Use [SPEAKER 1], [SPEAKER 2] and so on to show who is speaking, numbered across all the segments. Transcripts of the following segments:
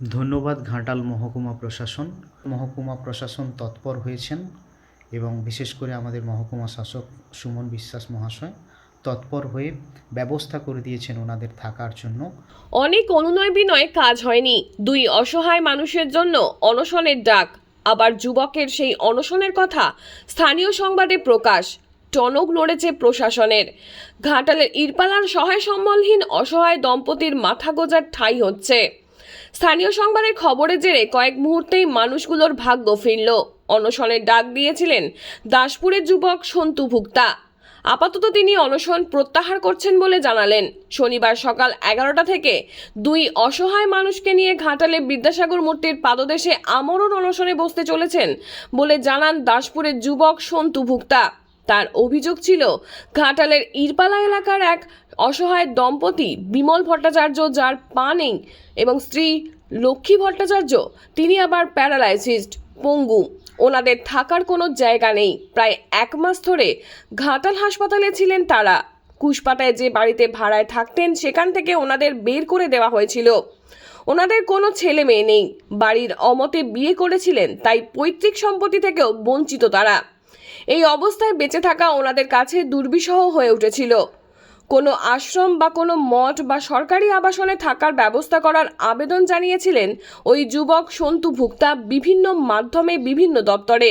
[SPEAKER 1] ধন্যবাদ ঘাটাল মহকুমা প্রশাসন। মহকুমা প্রশাসন তৎপর হয়েছেন এবং বিশেষ করে আমাদের মহকুমা শাসক সুমন বিশ্বাস মহাশয় তৎপর হয়ে ব্যবস্থা করে দিয়েছেন ওনাদের থাকার জন্য।
[SPEAKER 2] অনেক অনুনয় বিনয় কাজ হয়নি। দুই অসহায় মানুষের জন্য অনশনের ডাক, আবার যুবকের সেই অনশনের কথা স্থানীয় সংবাদে প্রকাশ, টনক নড়েছে প্রশাসনের। ঘাটালের ইরপালার সহায় সম্বলহীন অসহায় দম্পতির মাথা গোজার ঠাঁই হচ্ছে। স্থানীয় সংবাদের খবরের জেরে কয়েক মুহূর্তেই মানুষগুলোর ভাগ্য ফিরল। অনশনের ডাক দিয়েছিলেন দাসপুরের যুবক সন্তু ভুক্তা। আপাতত তিনি অনশন প্রত্যাহার করছেন বলে জানালেন। শনিবার সকাল এগারোটা থেকে দুই অসহায় মানুষকে নিয়ে ঘাটালে বিদ্যাসাগর মূর্তির পাদদেশে আমরণ অনশনে বসতে চলেছেন বলে জানান দাসপুরের যুবক সন্তু ভুক্তা। তার অভিযোগ ছিল, ঘাটালের ইরপালা এলাকার এক অসহায় দম্পতি বিমল ভট্টাচার্য যার পা নেই এবং স্ত্রী লক্ষ্মী ভট্টাচার্য, তিনি আবার প্যারালাইসিসড পঙ্গু। ওনাদের থাকার কোনো জায়গা নেই। প্রায় এক মাস ধরে ঘাটাল হাসপাতালে ছিলেন তারা। কুশপাতায় যে বাড়িতে ভাড়ায় থাকতেন সেখান থেকে ওনাদের বের করে দেওয়া হয়েছিল। ওনাদের কোনো ছেলে মেয়ে নেই। বাড়ির অমতে বিয়ে করেছিলেন, তাই পৈতৃক সম্পত্তি থেকেও বঞ্চিত তারা। এই অবস্থায় বেঁচে থাকা ওনাদের কাছে দুর্বিষহ হয়ে উঠেছিল। কোনো আশ্রম বা কোনো মঠ বা সরকারি আবাসনে থাকার ব্যবস্থা করার আবেদন জানিয়েছিলেন ওই যুবক সন্তু ভুক্তা বিভিন্ন মাধ্যমে বিভিন্ন দপ্তরে।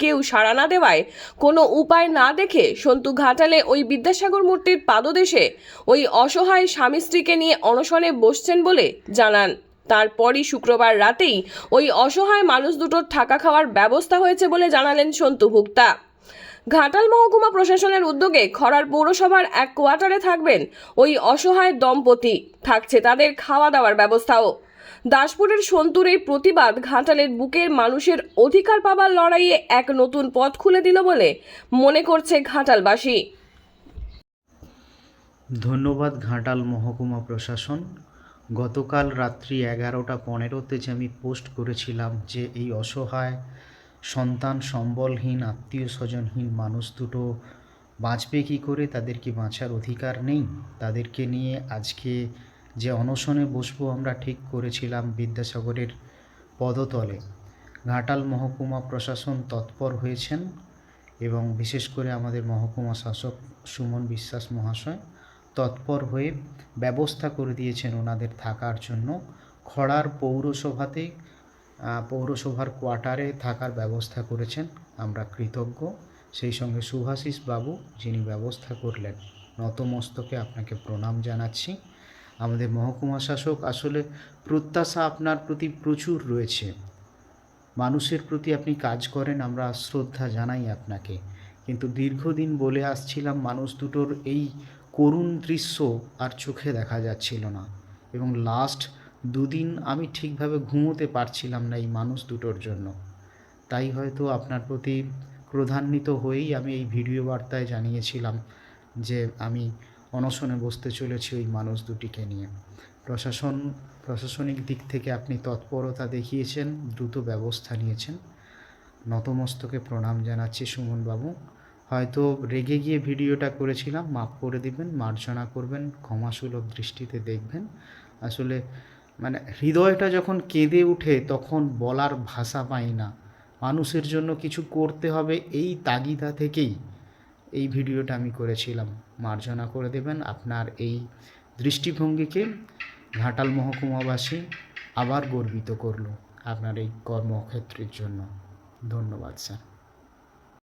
[SPEAKER 2] কেউ সাড়া না দেওয়ায় কোনো উপায় না দেখে সন্তু ঘাটালে ওই বিদ্যাসাগর মূর্তির পাদদেশে ওই অসহায় স্বামী স্ত্রীকে নিয়ে অনশনে বসছেন বলে জানান। তারপরই শুক্রবার রাতেই ওই অসহায় মানুষ দুটোর থাকা খাওয়ার ব্যবস্থা হয়েছে বলে জানালেন সন্তু ভুক্তা। ঘাটাল মহকুমা প্রশাসনের উদ্যোগে খরার পৌরসভার এক কোয়ার্টারে থাকবেন ওই অসহায় দম্পতি। থাকছে তাদের খাওয়া দাওয়ার ব্যবস্থাও। দাসপুরের সন্তুর এই প্রতিবাদ ঘাটালের বুকের মানুষের অধিকার পাবার লড়াইয়ে এক নতুন পথ খুলে দিল বলে মনে করছে ঘাটালবাসী।
[SPEAKER 1] ধন্যবাদ ঘাটাল মহকুমা প্রশাসন। গতকাল রাত্রি এগারোটা পনেরোতে যে আমি পোস্ট করেছিলাম যে এই অসহায় সন্তান সম্বলহীন, আত্মীয় স্বজনহীন মানুষ দুটো বাঁচবে কী করে? তাদের কি বাঁচার অধিকার নেই? তাদেরকে নিয়ে আজকে যে অনশনে বসবো আমরা ঠিক করেছিলাম বিদ্যাসাগরের পদতলে। ঘাটাল মহকুমা প্রশাসন তৎপর হয়েছেন এবং বিশেষ করে আমাদের মহকুমা শাসক সুমন বিশ্বাস মহাশয় তৎপর হয়ে ব্যবস্থা করে দিয়েছেন ওনাদের থাকার জন্য। খড়ার পৌরসভাতে পৌরসভার কোয়ার্টারে থাকার ব্যবস্থা করেছেন। আমরা কৃতজ্ঞ। সেই সঙ্গে সুভাষিস বাবু, যিনি ব্যবস্থা করলেন, নতমস্তকে আপনাকে প্রণাম জানাচ্ছি। আমাদের মহকুমা শাসক, আসলে প্রত্যাশা আপনার প্রতি প্রচুর রয়েছে। মানুষের প্রতি আপনি কাজ করেন, আমরা শ্রদ্ধা জানাই আপনাকে। কিন্তু দীর্ঘদিন বলে আসছিলাম, মানুষ দুটোর এই করুণ দৃশ্য আর চোখে দেখা যাচ্ছিল না। এবং লাস্ট দুদিন আমি ঠিকভাবে ঘুমোতে পারছিলাম না এই মানুষ দুটোর জন্য। তাই হয়তো আপনার প্রতি ক্রোধান্বিত হয়েই আমি এই ভিডিও বার্তায় জানিয়েছিলাম যে আমি অনশনে বসতে চলেছি ওই মানুষ দুটিকে নিয়ে। প্রশাসন, প্রশাসনিক দিক থেকে আপনি তৎপরতা দেখিয়েছেন, দ্রুত ব্যবস্থা নিয়েছেন। নতমস্তকে প্রণাম জানাচ্ছি সুমনবাবু। হয়তো রেগে গিয়ে ভিডিওটা করেছিলাম, মাফ করে দিবেন, মার্জনা করবেন, ক্ষমাসুলভ দৃষ্টিতে দেখবেন। আসলে মানে হৃদয়টা যখন কেঁদে ওঠে তখন বলার ভাষা পাই না। মানুষের জন্য কিছু করতে হবে এই তাগিদা থেকেই এই ভিডিওটা আমি করেছিলাম। মার্জনা করে দেবেন আপনার এই দৃষ্টিভঙ্গিকে। ঘাটাল মহকুমাবাসী আবার গর্বিত করল আপনার এই কর্মক্ষেত্রের জন্য। ধন্যবাদ, স্যার।